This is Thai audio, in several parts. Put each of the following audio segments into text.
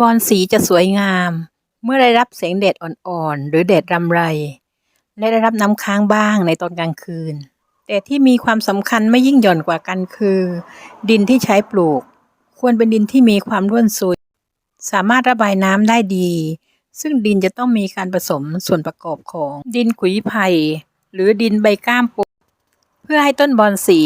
บอลสีจะสวยงาม เมื่อได้รับแสงแดดอ่อนๆ หรือแดดรำไร และได้รับน้ำค้างบ้างในตอนกลางคืน แต่ที่มีความสำคัญไม่ยิ่งหย่อนกว่ากันคือ ดินที่ใช้ปลูก ควรเป็นดินที่มีความร่วนซุย สามารถระบายน้ำได้ดี ซึ่งดินจะต้องมีการผสมส่วนประกอบของดินขุยไผ่หรือดินใบก้ามปู พื่อให้ต้นบอนสี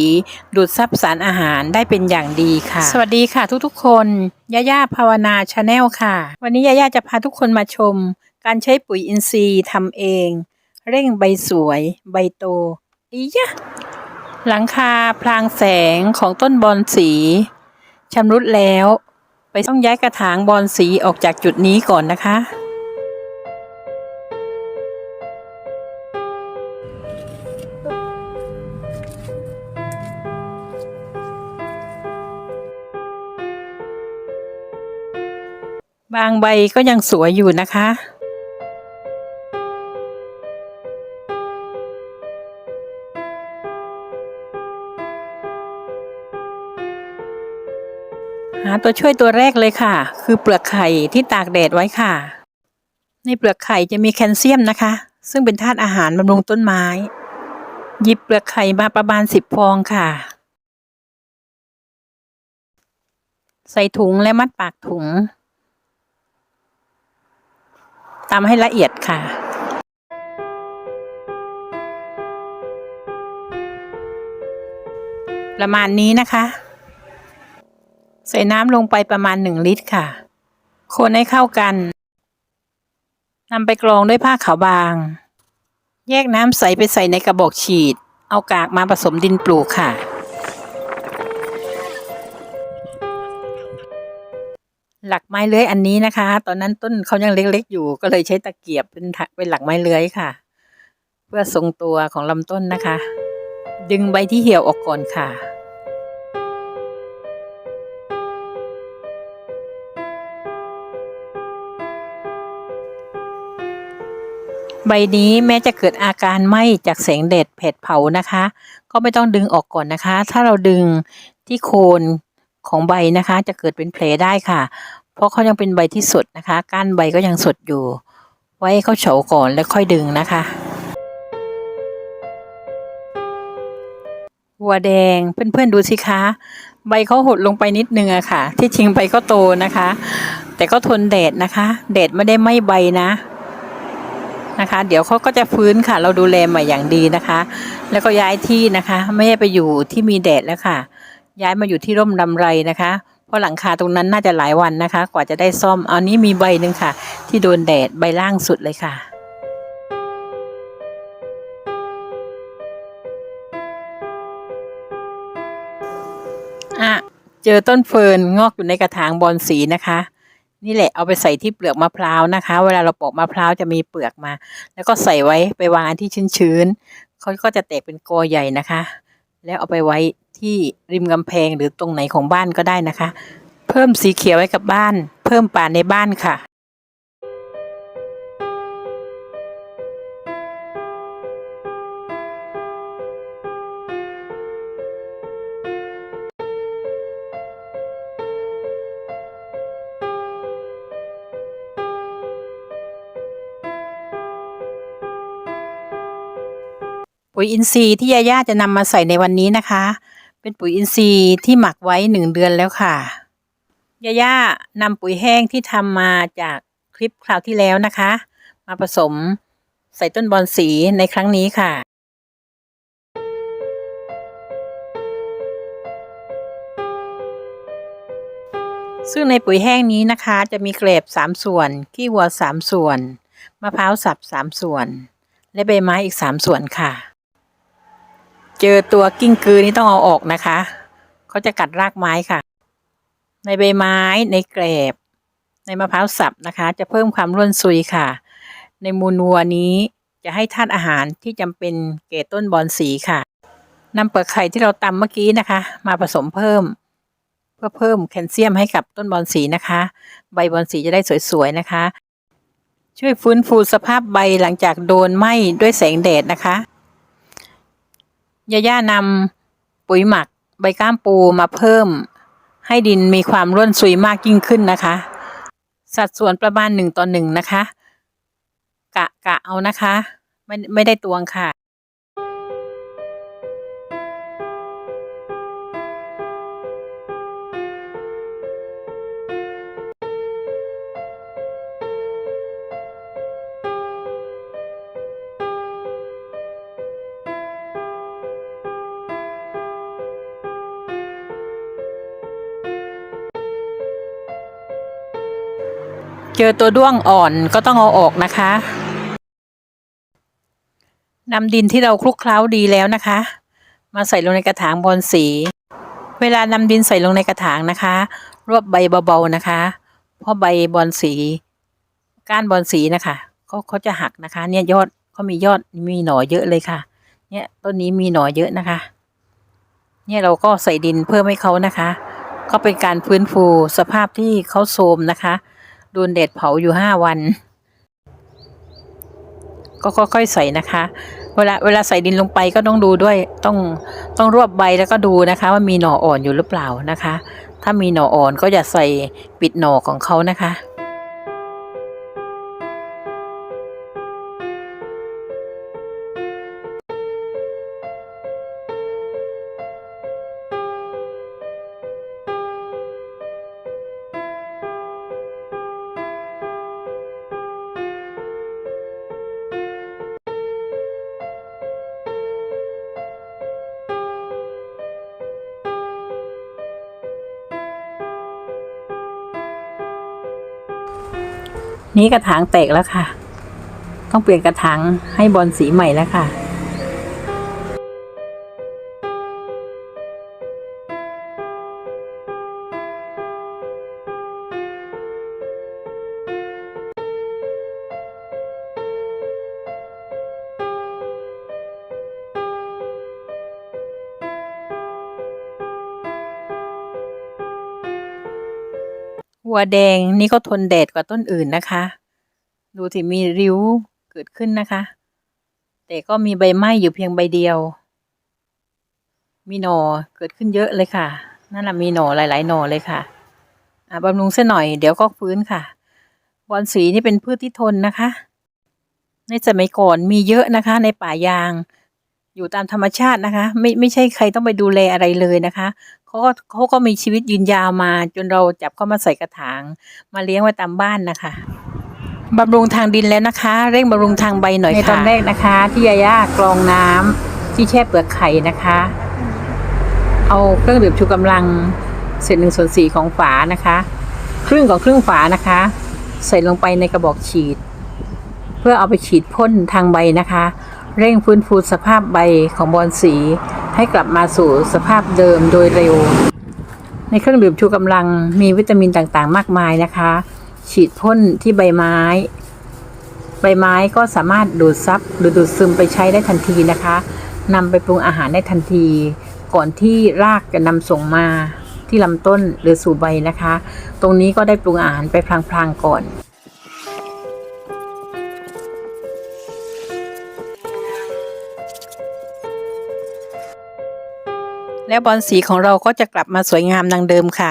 ดูดซับสารอาหารได้เป็นอย่างดีค่ะ สวัสดีค่ะทุกๆคนย่าย่าภาวนาชาแนลค่ะ วันนี้ย่าย่าจะพาทุกคนมาชม การใช้ปุ๋ยอินทรีย์ทำเอง เร่งใบสวย ใบโตอียะหลังคาพลางแสงของต้นบอนสีชำรุดแล้ว ไปต้องย้ายกระถางบอนสีออกจากจุดนี้ก่อนนะคะ บางใบก็ยังสวยอยู่นะคะ หาตัวช่วยตัวแรกเลยค่ะ คือเปลือกไข่ที่ตากแดดไว้ค่ะ ในเปลือกไข่จะมีแคลเซียมนะคะ ซึ่งเป็นธาตุอาหารบำรุงต้นไม้ หยิบเปลือกไข่มาประมาณสิบฟองค่ะใส่ถุงและมัดปากถุง ตำให้ละเอียดค่ะประมาณนี้นะคะ ใส่น้ำลงไปประมาณหนึ่งลิตรค่ะ คนให้เข้ากันนำไปกรองด้วยผ้าขาวบาง แยกน้ำใสไปใส่ในกระบอกฉีด เอากากมาผสมดินปลูกค่ะ หลักไม้เลื้อยอันนี้นะคะ ตอนนั้นต้นเขายังเล็กๆอยู่ ก็เลยใช้ตะเกียบเป็นเป็นหลักไม้เลื้อยค่ะ เพื่อทรงตัวของลำต้นนะคะ ดึงใบที่เหี่ยวออกก่อนค่ะใบนี้แม้จะเกิดอาการไหม้จากแสงแดดแผดเผานะคะ ก็ไม่ต้องดึงออกก่อนนะคะ ถ้าเราดึงที่โคน ของใบนะคะจะเกิดเป็นแผลได้ค่ะ เพราะเขายังเป็นใบที่สดนะคะ ก้านใบก็ยังสดอยู่ ไว้เขาเฉาก่อนแล้วค่อยดึงนะคะหัวแดงเพื่อนๆดูสิคะ ใบเขาหดลงไปนิดนึงอะค่ะ ที่จริงใบก็โตนะคะ แต่ก็ทนแดดนะคะแดดไม่ได้ไหม้ใบนะนะคะ เดี๋ยวเขาก็จะฟื้นค่ะ เราดูแลใหม่อย่างดีนะคะ แล้วก็ย้ายที่นะคะ ไม่ให้ไปอยู่ที่มีแดดแล้วค่ะ ย้ายมาอยู่ที่ร่มรำไรนะคะ เพราะหลังคาตรงนั้นน่าจะหลายวันนะคะ กว่าจะได้ซ่อมเอานี้มีใบหนึ่งค่ะ ที่โดนแดดใบล่างสุดเลยค่ะอะเจอต้นเฟิร์นงอกอยู่ในกระถางบอนสีนะคะ นี่แหละเอาไปใส่ที่เปลือกมะพร้าวนะคะ เวลาเราปอกมะพร้าวจะมีเปลือกมา แล้วก็ใส่ไว้ไปวางที่ชื้นๆเขาก็จะแตกเป็นกอใหญ่นะคะ แล้วเอาไปไว้ที่ริมกำแพงหรือตรงไหนของบ้านก็ได้นะคะ เพิ่มสีเขียวไว้กับบ้าน เพิ่มป่าในบ้านค่ะ ปุ๋ยอินทรีย์ที่ยาย่าจะนำมาใส่ในวันนี้นะคะ เป็นปุ๋ยอินทรีย์ที่หมักไว้หนึ่งเดือนแล้วค่ะยาย่านำปุ๋ยแห้งที่ทำมาจากคลิปคราวที่แล้วนะคะ มาผสมใส่ต้นบอนสีในครั้งนี้ค่ะซึ่งในปุ๋ยแห้งนี้นะคะจะมีเกล็บสามส่วน ขี้วัวสามส่วน มะพร้าวสับสามส่วน และใบไม้อีกสามส่วนค่ะ เจอตัวกิ้งกือนี่ต้องเอาออกนะคะ เขาจะกัดรากไม้ค่ะ ในใบไม้ในเกลบ ในมะพร้าวสับนะคะ จะเพิ่มความร่วนซุยค่ะ ในมูลวัวนี้จะให้ธาตุอาหารที่จำเป็นแก่ต้นบอนสีค่ะนำเปลือกไข่ที่เราตำเมื่อกี้นะคะ มาผสมเพิ่ม เพื่อเพิ่มแคลเซียมให้กับต้นบอนสีนะคะ ใบบอนสีจะได้สวยๆนะคะ ช่วยฟื้นฟูสภาพใบหลังจากโดนไหม้ด้วยแสงแดดนะคะ ย่าย่านำปุ๋ยหมักใบก้ามปูมาเพิ่ม ให้ดินมีความร่วนซุยมากยิ่งขึ้นนะคะ สัดส่วนประมาณหนึ่งต่อหนึ่งนะคะ กะกะเอานะคะ ไม่ไม่ได้ตวงค่ะ เจอตัวด้วงอ่อนก็ต้องเอาออกนะคะนำดินที่เราคลุกเคล้าดีแล้วนะคะ มาใส่ลงในกระถางบอลสี เวลานำดินใส่ลงในกระถางนะคะ รวบใบเบาๆนะคะเพราะใบบอลสีก้านบอลสีนะคะเขาเขาจะหักนะคะ เนี่ยยอดเขามียอดมีหน่อเยอะเลยค่ะ เนี่ยต้นนี้มีหน่อเยอะนะคะ เนี่ยเราก็ใส่ดินเพิ่มให้เขานะคะ ก็เป็นการฟื้นฟูสภาพที่เขาโทรมนะคะ โดนแดดเผาอยู่ห้าวัน ก็ค่อยๆใส่นะคะ เวลาเวลาใส่ดินลงไปก็ต้องดูด้วย ต้องต้องรวบใบแล้วก็ดูนะคะ ว่ามีหน่ออ่อนอยู่หรือเปล่านะคะ ถ้ามีหน่ออ่อนก็อย่าใส่ปิดหน่อของเขานะคะ นี่กระถางแตกแล้วค่ะ ต้องเปลี่ยนกระถางให้บอลสีใหม่แล้วค่ะ หัวแดงนี่ก็ทนแดดกว่าต้นอื่นนะคะ ดูที่มีริ้วเกิดขึ้นนะคะ แต่ก็มีใบไม้อยู่เพียงใบเดียว มีหน่อเกิดขึ้นเยอะเลยค่ะ นั่นแหละมีหน่อหลาย ๆ หน่อเลยค่ะอ่าบำรุงเส้นหน่อยเดี๋ยวก็ฟื้นค่ะ บอนสีนี่เป็นพืชที่ทนนะคะ ในสมัยก่อนมีเยอะนะคะ ในป่ายาง อยู่ตามธรรมชาตินะคะ ไม่ไม่ใช่ใครต้องไปดูแลอะไรเลยนะคะ เขาก็เขาก็มีชีวิตยืนยาวมา จนเราจับเข้ามาใส่กระถาง มาเลี้ยงไว้ตามบ้านนะคะบำรุงทางดินแล้วนะคะ เร่งบำรุงทางใบหน่อยค่ะในตอนแรกนะคะ ที่ยาย่ากรองน้ำที่แช่เปลือกไข่นะคะ เอาเครื่องดื่มชูกำลังเศษหนึ่งส่วนสี่ของฝานะคะ ครึ่งของครึ่งฝานะคะ ใส่ลงไปในกระบอกฉีด เพื่อเอาไปฉีดพ่นทางใบนะคะ เร่งฟื้นฟูสภาพใบของบอนสี ให้กลับมาสู่สภาพเดิมโดยเร็ว ในเครื่องดื่มชูกำลังมีวิตามินต่างๆ มากมายนะคะ ฉีดพ่นที่ใบไม้ ใบไม้ก็สามารถดูดซับหรือดูดซึมไปใช้ได้ทันทีนะคะนำไปปรุงอาหารได้ทันที ก่อนที่รากจะนำส่งมาที่ลำต้นหรือสู่ใบนะคะ ตรงนี้ก็ได้ปรุงอาหารไปพลางๆก่อน แล้วบอลสีของเราก็จะกลับมาสวยงามดังเดิมค่ะ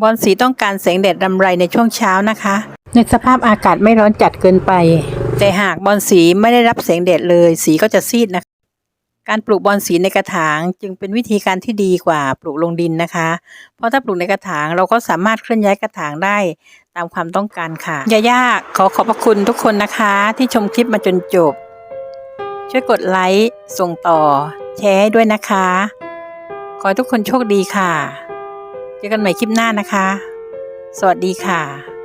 บอลสีต้องการแสงแดดรำไรในช่วงเช้านะคะ ในสภาพอากาศไม่ร้อนจัดเกินไป แต่หากบอลสีไม่ได้รับแสงแดดเลย สีก็จะซีดนะคะ การปลูกบอลสีในกระถางจึงเป็นวิธีการที่ดีกว่าปลูกลงดินนะคะ เพราะถ้าปลูกในกระถางเราก็สามารถเคลื่อนย้ายกระถางได้ตามความต้องการค่ะยาย่าขอขอบพระคุณทุกคนนะคะ ที่ชมคลิปมาจนจบ ช่วยกดไลค์ส่งต่อ แชร์ให้ด้วยนะคะ ขอให้ทุกคนโชคดีค่ะ เจอกันใหม่คลิปหน้านะคะ สวัสดีค่ะ